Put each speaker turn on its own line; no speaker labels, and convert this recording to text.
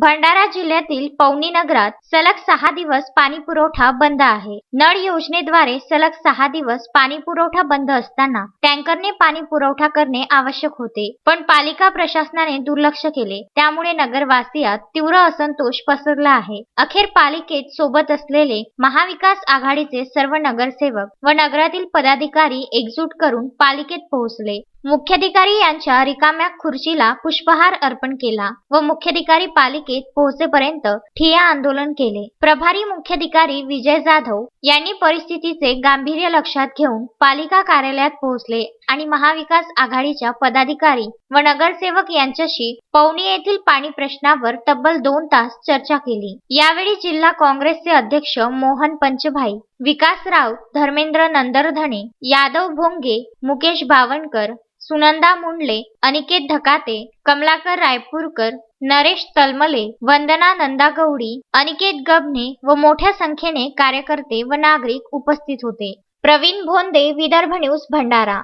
भंडारा जिल्ह्यातील पवनी नगरात सलग सहा दिवस पाणी पुरवठा बंद आहे. नळ योजनेद्वारे सलग सहा दिवस पाणी पुरवठा बंद असताना टँकरने पाणी पुरवठा करणे आवश्यक होते पण पालिका प्रशासनाने दुर्लक्ष केले. त्यामुळे नगरवासियात तीव्र असंतोष पसरला आहे. अखेर पालिकेत सोबत असलेले महाविकास आघाडीचे सर्व नगरसेवक व नगरातील पदाधिकारी एकजूट करून पालिकेत पोहोचले. मुख्याधिकारी यांच्या रिकाम्या खुर्चीला पुष्पहार अर्पण केला व मुख्याधिकारी पालिकेत पोहोचेपर्यंत ठिय्या आंदोलन केले. प्रभारी मुख्याधिकारी विजय जाधव यांनी परिस्थितीचे गांभीर्य लक्षात घेऊन पालिका कार्यालयात पोहोचले. आणि महाविकास आघाडीच्या पदाधिकारी व नगरसेवक यांच्याशी पवनी येथील पाणी प्रश्नावर तब्बल दोन तास चर्चा केली. यावेळी जिल्हा काँग्रेसचे अध्यक्ष मोहन पंचभाई विकास राऊत धर्मेंद्र नंदरधणे यादव भोंगे मुकेश बावनकर सुनंदा मुंडले अनिकेत धकाते कमलाकर रायपूरकर नरेश तलमले वंदना नंदागौडी अनिकेत गबने व मोठ्या संख्येने कार्यकर्ते व नागरिक उपस्थित होते. प्रवीण भोंदे विदर्भ न्यूज भंडारा.